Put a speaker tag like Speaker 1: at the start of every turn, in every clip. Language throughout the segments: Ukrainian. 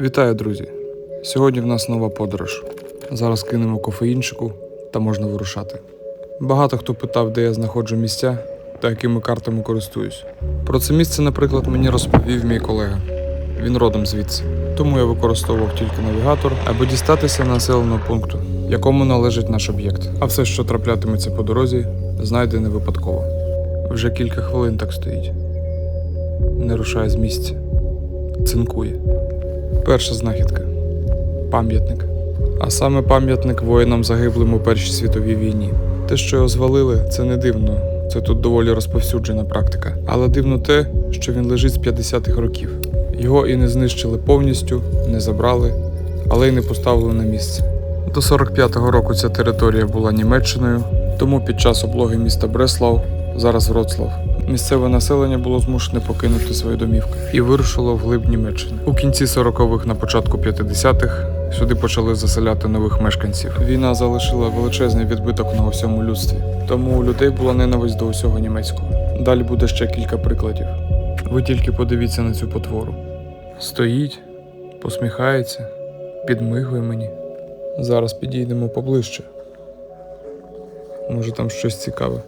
Speaker 1: Вітаю, друзі! Сьогодні в нас нова подорож. Зараз кинемо кофеїнчику та можна вирушати. Багато хто питав, де я знаходжу місця та якими картами користуюсь. Про це місце, наприклад, мені розповів мій колега. Він родом звідси. Тому я використовував тільки навігатор, аби дістатися населеного пункту, якому належить наш об'єкт. А все, що траплятиметься по дорозі, знайдене випадково. Вже кілька хвилин так стоїть. Не рушає з місця. Цинкує. Перша знахідка пам'ятник. А саме пам'ятник воїнам загиблим у Першій світовій війні. Те, що його звалили, це не дивно. Це тут доволі розповсюджена практика. Але дивно те, що він лежить з 50-х років. Його і не знищили повністю, не забрали, але й не поставили на місце. До 45-го року ця територія була Німеччиною, тому під час облоги міста Бреслав, зараз Вроцлав, місцеве населення було змушене покинути свої домівки і вирушило вглиб Німеччини. У кінці 40-х, на початку 50-х сюди почали заселяти нових мешканців. Війна залишила величезний відбиток на усьому людстві, тому у людей була ненависть до усього німецького. Далі буде ще кілька прикладів. Ви тільки подивіться на цю потвору. Стоїть, посміхається, підмигує мені. Зараз підійдемо поближче. Може там щось цікаве.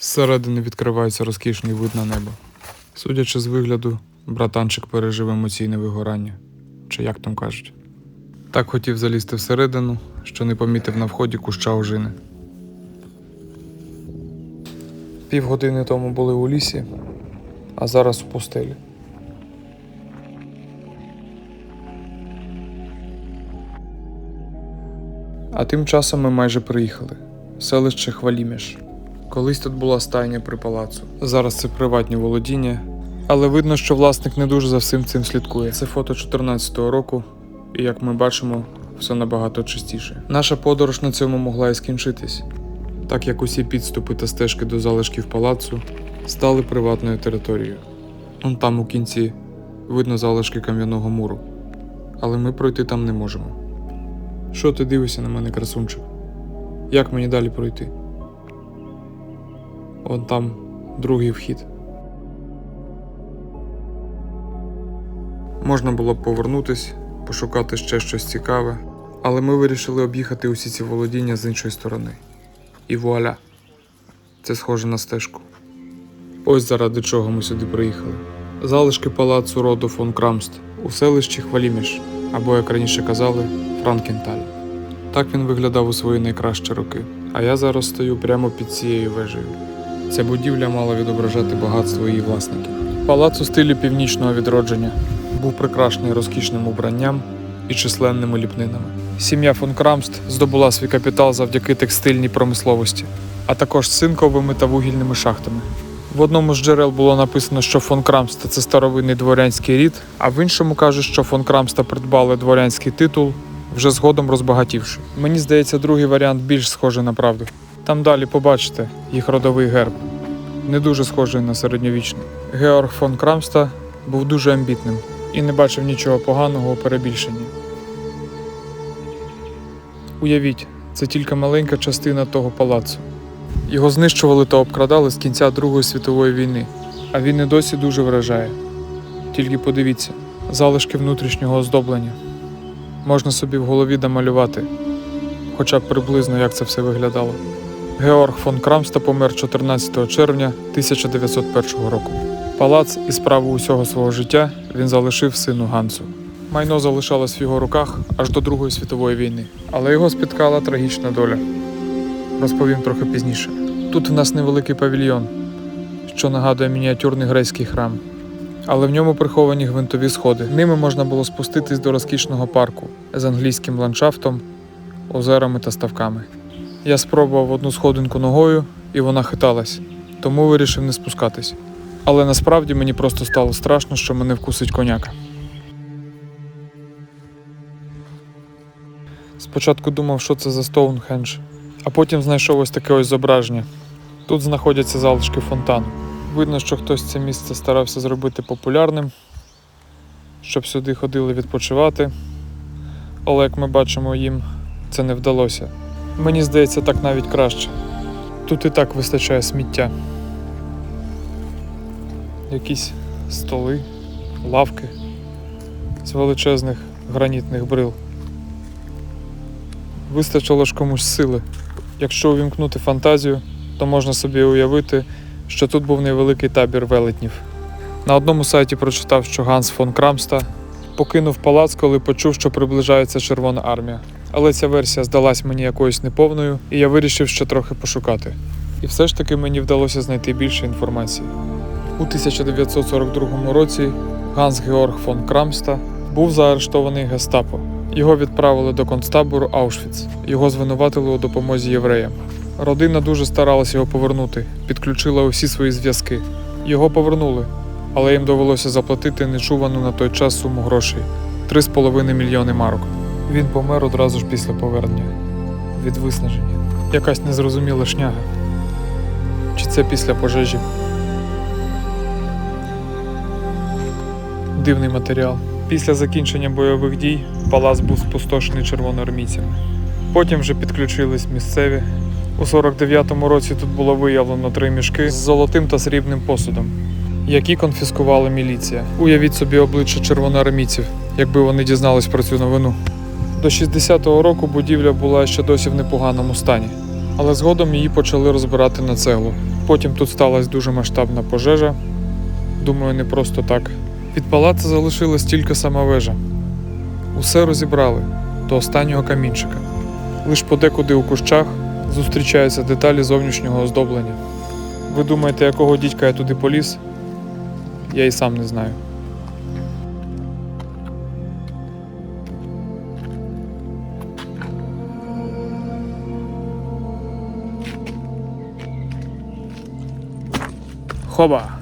Speaker 1: Зсередини відкривається розкішний вид на небо. Судячи з вигляду, братанчик пережив емоційне вигорання, чи як там кажуть. Так хотів залізти всередину, що не помітив на вході куща ожини. Півгодини тому були у лісі, а зараз у пустелі. А тим часом ми майже приїхали. Селище Хваліміш. Колись тут була стайня при палацу. Зараз це приватні володіння, але видно, що власник не дуже за всім цим слідкує. Це фото 14-го року, і як ми бачимо, все набагато чистіше. Наша подорож на цьому могла і скінчитись, так як усі підступи та стежки до залишків палацу стали приватною територією. Он там у кінці видно залишки кам'яного муру, але ми пройти там не можемо. Що ти дивишся на мене, красунчик? Як мені далі пройти? Он там другий вхід. Можна було б повернутись, пошукати ще щось цікаве, але ми вирішили об'їхати усі ці володіння з іншої сторони. І вуаля! Це схоже на стежку. Ось заради чого ми сюди приїхали. Залишки палацу роду фон Крамст у селищі Хваліміш, або, як раніше казали, Франкенталь. Так він виглядав у свої найкращі роки. А я зараз стою прямо під цією вежею. Ця будівля мала відображати багатство її власників. Палац у стилі північного відродження був прикрашений розкішним убранням і численними ліпнинами. Сім'я фон Крамст здобула свій капітал завдяки текстильній промисловості, а також цинковими та вугільними шахтами. В одному з джерел було написано, що фон Крамста це старовинний дворянський рід, а в іншому кажуть, що фон Крамста придбали дворянський титул, вже згодом розбагатівши. Мені здається, другий варіант більш схожий на правду. Там далі побачите їх родовий герб, не дуже схожий на середньовічний. Георг фон Крамста був дуже амбітним і не бачив нічого поганого у перебільшенні. Уявіть, це тільки маленька частина того палацу. Його знищували та обкрадали з кінця Другої світової війни, а він і досі дуже вражає. Тільки подивіться, залишки внутрішнього оздоблення. Можна собі в голові домалювати, хоча б приблизно як це все виглядало. Георг фон Крамста помер 14 червня 1901 року. Палац і справу усього свого життя він залишив сину Гансу. Майно залишалось в його руках аж до Другої світової війни, але його спіткала трагічна доля. Розповім трохи пізніше. Тут в нас невеликий павільйон, що нагадує мініатюрний грецький храм, але в ньому приховані гвинтові сходи. Ними можна було спуститись до розкішного парку з англійським ландшафтом, озерами та ставками. Я спробував одну сходинку ногою, і вона хиталась, тому вирішив не спускатись. Але насправді мені просто стало страшно, що мене вкусить коняка. Спочатку думав, що це за Стоунхендж, а потім знайшов ось таке ось зображення. Тут знаходяться залишки фонтану. Видно, що хтось це місце старався зробити популярним, щоб сюди ходили відпочивати. Але як ми бачимо, їм це не вдалося. Мені здається, так навіть краще. Тут і так вистачає сміття. якісь столи, лавки з величезних гранітних брил. Вистачило ж комусь сили. Якщо увімкнути фантазію, то можна собі уявити, що тут був невеликий табір велетнів. На одному сайті прочитав, що Ганс фон Крамста покинув палац, коли почув, що приближається Червона армія. Але ця версія здалась мені якоюсь неповною, і я вирішив ще трохи пошукати. І все ж таки мені вдалося знайти більше інформації. У 1942 році Ганс Георг фон Крамста був заарештований гестапо. Його відправили до концтабору Аушвіц. Його звинуватили у допомозі євреям. Родина дуже старалась його повернути, підключила усі свої зв'язки. Його повернули, але їм довелося заплатити нечувану на той час суму грошей 3,5 мільйони марок. Він помер одразу ж після повернення від виснаження. Якась незрозуміла шняга. Чи це після пожежі? Дивний матеріал. Після закінчення бойових дій палац був спустошений червоноармійцями. Потім вже підключились місцеві. У 49-му році тут було виявлено три мішки з золотим та срібним посудом, які конфіскувала міліція. Уявіть собі обличчя червоноармійців, якби вони дізнались про цю новину. До 60-го року будівля була ще досі в непоганому стані, але згодом її почали розбирати на цеглу. Потім тут сталася дуже масштабна пожежа. Думаю, не просто так. Від палацу залишилась тільки сама вежа. Усе розібрали до останнього камінчика. Лиш подекуди у кущах зустрічаються деталі зовнішнього оздоблення. Ви думаєте, якого дідька я туди поліз? Я і сам не знаю. Хоба!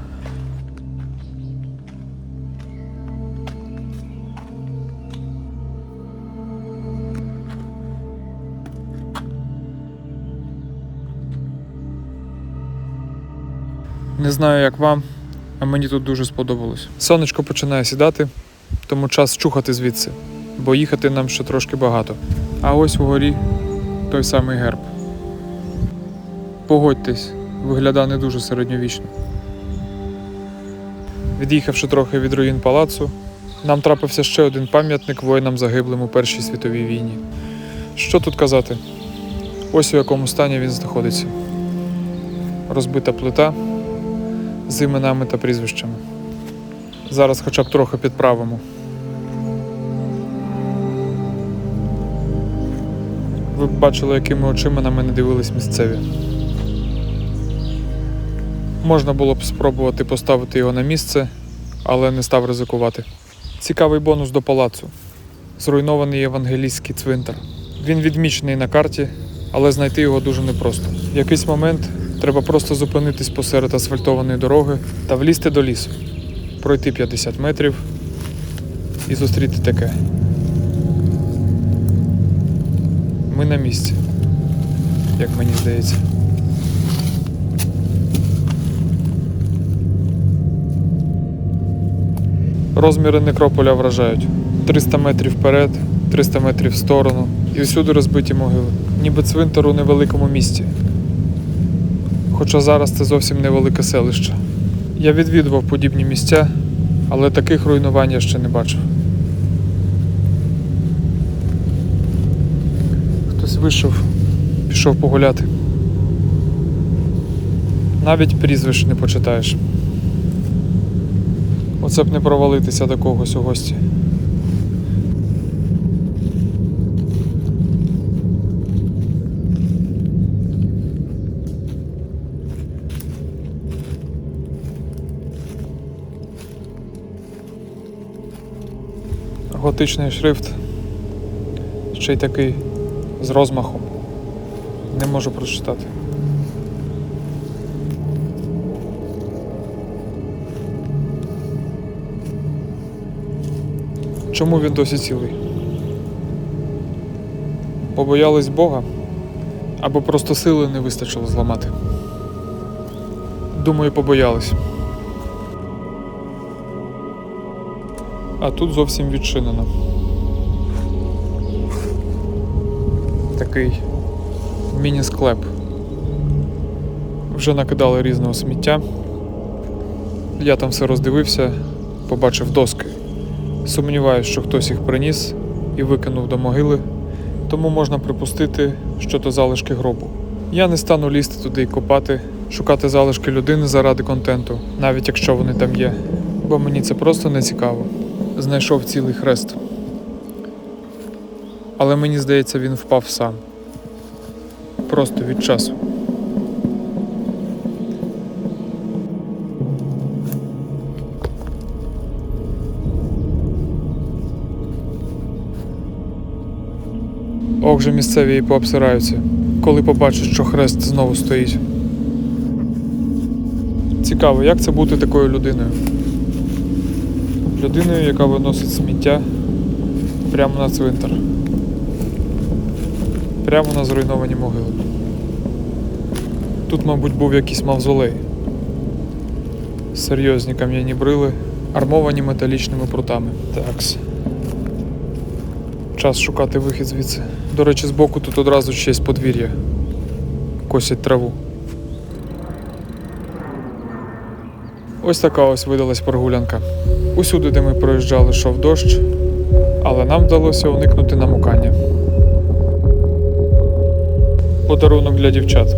Speaker 1: Знаю, як вам, а мені тут дуже сподобалось. Сонечко починає сідати, тому час чухати звідси, бо їхати нам ще трошки багато. А ось вгорі той самий герб. Погодьтесь, виглядає не дуже середньовічно. Від'їхавши трохи від руїн палацу, нам трапився ще один пам'ятник воїнам загиблим у Першій світовій війні. Що тут казати? Ось у якому стані він знаходиться. Розбита плита з іменами та прізвищами. Зараз хоча б трохи підправимо. Ви б бачили, якими очима на мене дивились місцеві. Можна було б спробувати поставити його на місце, але не став ризикувати. Цікавий бонус до палацу. Зруйнований євангелійський цвинтар. Він відмічений на карті, але знайти його дуже непросто. В якийсь момент треба просто зупинитись посеред асфальтованої дороги та влізти до лісу, пройти 50 метрів і зустріти таке. Ми на місці, як мені здається. Розміри некрополя вражають. 300 метрів вперед, 300 метрів в сторону і всюди розбиті могили. Ніби цвинтар у невеликому місті. Хоча зараз це зовсім невелике селище. Я відвідував подібні місця, але таких руйнувань я ще не бачив. Хтось вийшов, пішов погуляти. Навіть прізвищ не почитаєш. Оце б не провалитися до когось у гості. Готичний шрифт. Ще й такий з розмахом. Не можу прочитати. Чому він досі цілий? Побоялись Бога або просто сили не вистачило зламати. Думаю, побоялись. А тут зовсім відчинено. Такий міні-склеп. Вже накидали різного сміття. Я там все роздивився, побачив доски. Сумніваюсь, що хтось їх приніс і викинув до могили, тому можна припустити, що то залишки гробу. Я не стану лізти туди і копати, шукати залишки людини заради контенту, навіть якщо вони там є, бо мені це просто не цікаво. Знайшов цілий хрест. Але мені здається, він впав сам. Просто від часу. Ох же місцеві і пообсираються, коли побачать, що хрест знову стоїть. Цікаво, як це бути такою людиною? Людиною, яка виносить сміття прямо на цвинтар. Прямо на зруйновані могили. Тут, мабуть, був якийсь мавзолей. Серйозні кам'яні брили, армовані металічними прутами. Такс. Час шукати вихід звідси. До речі, збоку тут одразу ще подвір'я. Косять траву. Ось така ось видалась прогулянка. Усюди, де ми проїжджали, йшов дощ, але нам вдалося уникнути намокання. Подарунок для дівчат.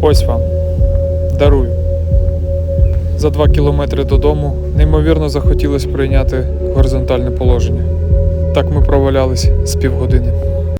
Speaker 1: Ось вам. Дарую. За два кілометри додому неймовірно захотілося прийняти горизонтальне положення. Так ми провалялись з півгодини.